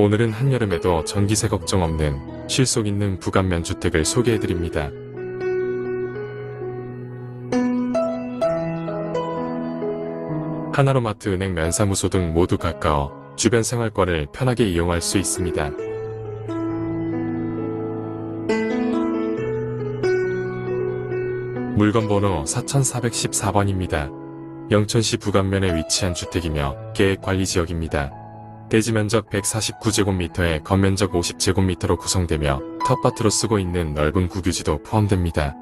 오늘은 한여름에도 전기세 걱정 없는 실속 있는 부감면 주택을 소개해드립니다. 하나로마트 은행 면사무소 등 모두 가까워 주변 생활권을 편하게 이용할 수 있습니다. 물건 번호 4414번입니다. 영천시 부감면에 위치한 주택이며 계획관리지역입니다. 대지 면적 149제곱미터에 겉면적 50제곱미터로 구성되며 텃밭으로 쓰고 있는 넓은 국유지도 포함됩니다.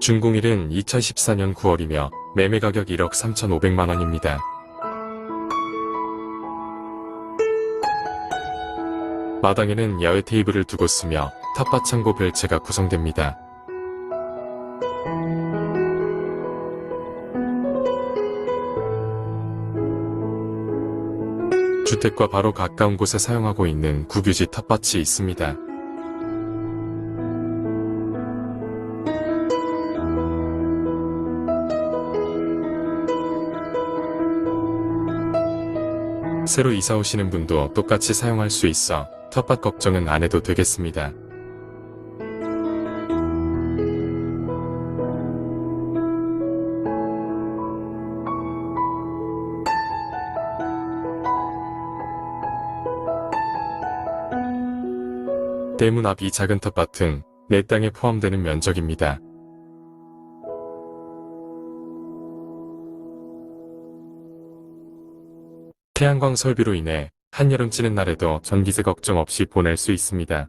준공일은 2014년 9월이며 매매 가격 1억 3,500만원입니다. 마당에는 야외 테이블을 두고 쓰며 텃밭 창고 별채가 구성됩니다. 주택과 바로 가까운 곳에 사용하고 있는 국유지 텃밭이 있습니다. 새로 이사 오시는 분도 똑같이 사용할 수 있어 텃밭 걱정은 안 해도 되겠습니다. 대문 앞 이 작은 텃밭은 내 땅에 포함되는 면적입니다. 태양광 설비로 인해 한여름 찌는 날에도 전기세 걱정 없이 보낼 수 있습니다.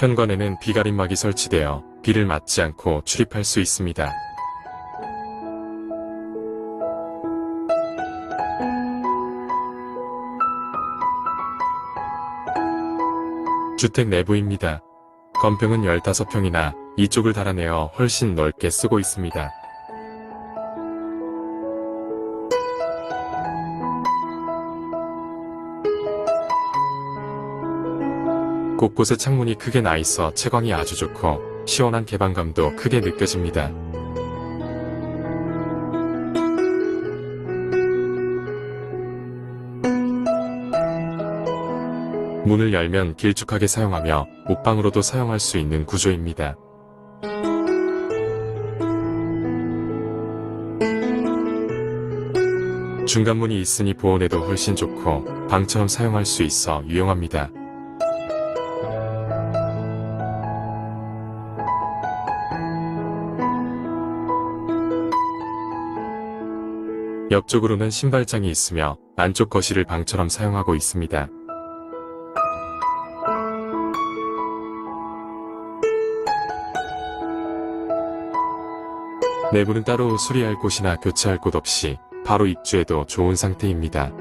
현관에는 비가림막이 설치되어 비를 맞지 않고 출입할 수 있습니다. 주택 내부입니다. 건평은 15평이나 이쪽을 달아내어 훨씬 넓게 쓰고 있습니다. 곳곳에 창문이 크게 나 있어 채광이 아주 좋고 시원한 개방감도 크게 느껴집니다. 문을 열면 길쭉하게 사용하며 옷방으로도 사용할 수 있는 구조입니다. 중간문이 있으니 보온에도 훨씬 좋고 방처럼 사용할 수 있어 유용합니다. 옆쪽으로는 신발장이 있으며 안쪽 거실을 방처럼 사용하고 있습니다. 내부는 따로 수리할 곳이나 교체할 곳 없이 바로 입주해도 좋은 상태입니다.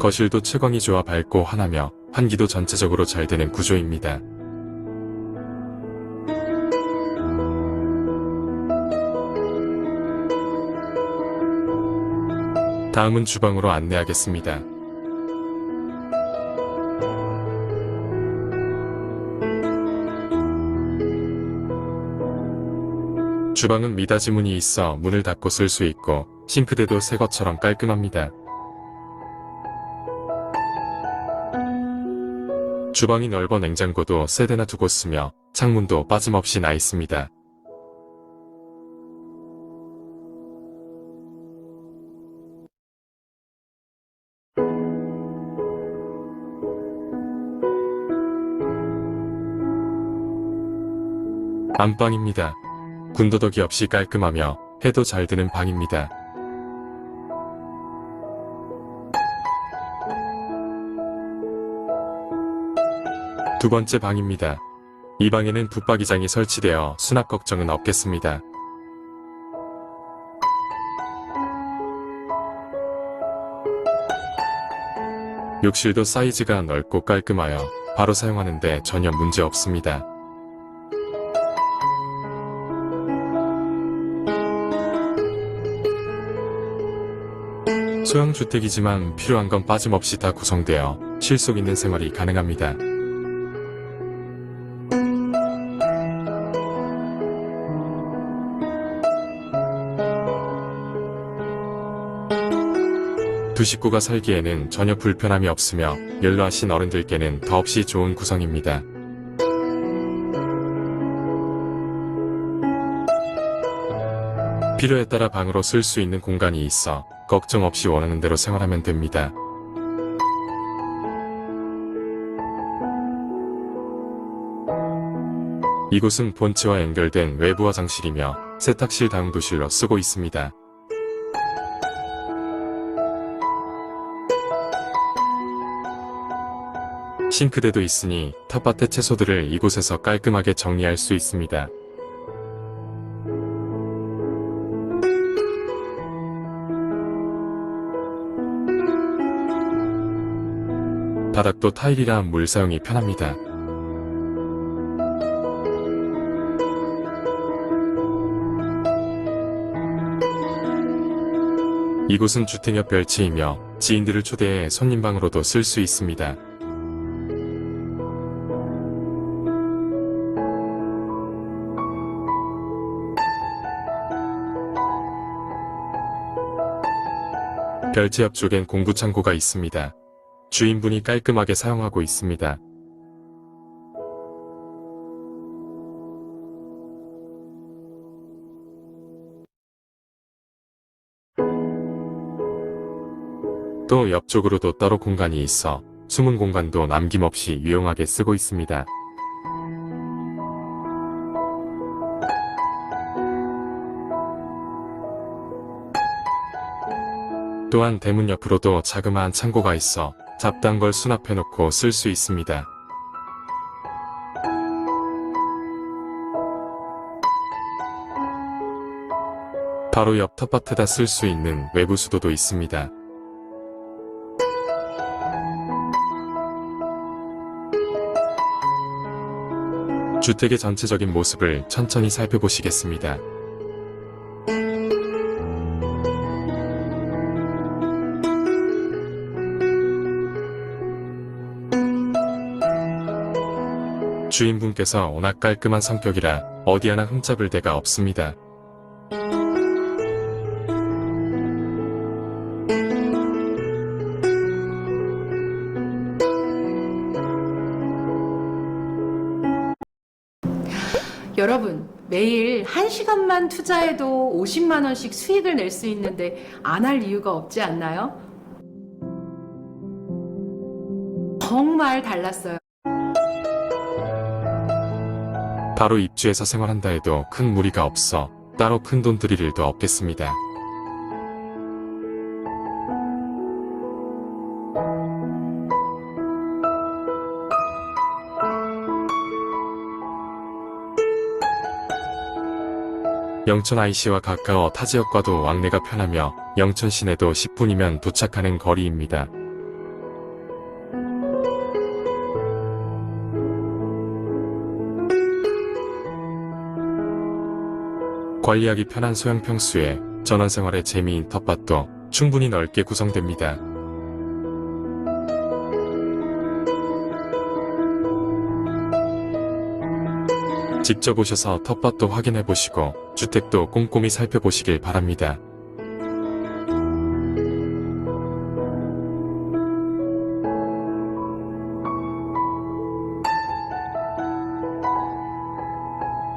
거실도 채광이 좋아 밝고 환하며 환기도 전체적으로 잘 되는 구조입니다. 다음은 주방으로 안내하겠습니다. 주방은 미닫이 문이 있어 문을 닫고 쓸 수 있고 싱크대도 새 것처럼 깔끔합니다. 주방이 넓어 냉장고도 세 대나 두고 쓰며 창문도 빠짐없이 나 있습니다. 안방입니다. 군더더기 없이 깔끔하며 해도 잘 드는 방입니다. 두 번째 방입니다. 이 방에는 붙박이장이 설치되어 수납 걱정은 없겠습니다. 욕실도 사이즈가 넓고 깔끔하여 바로 사용하는데 전혀 문제 없습니다. 소형주택이지만 필요한 건 빠짐없이 다 구성되어 실속 있는 생활이 가능합니다. 두 식구가 살기에는 전혀 불편함이 없으며 연로하신 어른들께는 더없이 좋은 구성입니다. 필요에 따라 방으로 쓸 수 있는 공간이 있어 걱정 없이 원하는 대로 생활하면 됩니다. 이곳은 본체와 연결된 외부 화장실이며 세탁실 다용도실로 쓰고 있습니다. 싱크대도 있으니 텃밭의 채소들을 이곳에서 깔끔하게 정리할 수 있습니다. 바닥도 타일이라 물 사용이 편합니다. 이곳은 주택 옆 별치이며 지인들을 초대해 손님방으로도 쓸 수 있습니다. 별지 옆쪽엔 공구창고가 있습니다. 주인분이 깔끔하게 사용하고 있습니다. 또 옆쪽으로도 따로 공간이 있어 숨은 공간도 남김없이 유용하게 쓰고 있습니다. 또한 대문 옆으로도 자그마한 창고가 있어 잡다한 걸 수납해놓고 쓸 수 있습니다. 바로 옆 텃밭에다 쓸 수 있는 외부 수도도 있습니다. 주택의 전체적인 모습을 천천히 살펴보시겠습니다. 주인분께서 워낙 깔끔한 성격이라 어디 하나 흠잡을 데가 없습니다. 여러분, 매일 1시간만 투자해도 50만원씩 수익을 낼 수 있는데 안 할 이유가 없지 않나요? 정말 달랐어요. 바로 입주해서 생활한다 해도 큰 무리가 없어 따로 큰 돈 들일 일도 없겠습니다. 영천 IC와 가까워 타 지역과도 왕래가 편하며 영천 시내도 10분이면 도착하는 거리입니다. 관리하기 편한 소형 평수에 전원 생활에 재미인 텃밭도 충분히 넓게 구성됩니다. 직접 오셔서 텃밭도 확인해 보시고 주택도 꼼꼼히 살펴보시길 바랍니다.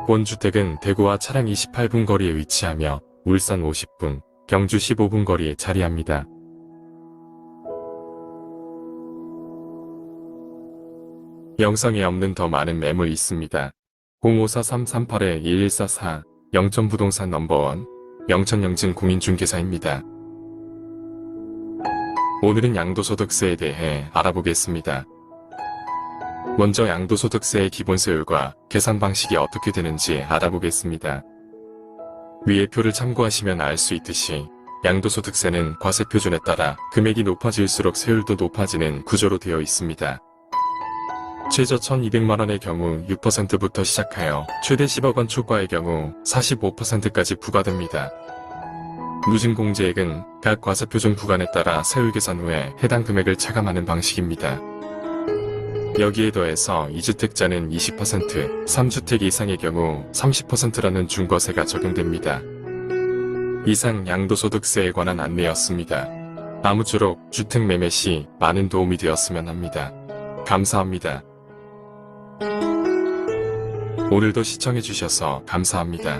본 주택은 대구와 차량 28분 거리에 위치하며 울산 50분, 경주 15분 거리에 자리합니다. 영상에 없는 더 많은 매물 있습니다. 054-338-1144 영천부동산 넘버원 영천영진 공인중개사입니다. 오늘은 양도소득세에 대해 알아보겠습니다. 먼저 양도소득세의 기본세율과 계산 방식이 어떻게 되는지 알아보겠습니다. 위의 표를 참고하시면 알 수 있듯이 양도소득세는 과세표준에 따라 금액이 높아질수록 세율도 높아지는 구조로 되어 있습니다. 최저 1200만원의 경우 6%부터 시작하여 최대 10억원 초과의 경우 45%까지 부과됩니다. 누진공제액은 각 과세표준 구간에 따라 세율 계산 후에 해당 금액을 차감하는 방식입니다. 여기에 더해서 2주택자는 20%, 3주택 이상의 경우 30%라는 중과세가 적용됩니다. 이상 양도소득세에 관한 안내였습니다. 아무쪼록 주택 매매 시 많은 도움이 되었으면 합니다. 감사합니다. 오늘도 시청해주셔서 감사합니다.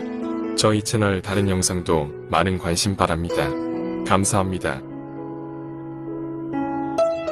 저희 채널 다른 영상도 많은 관심 바랍니다. 감사합니다.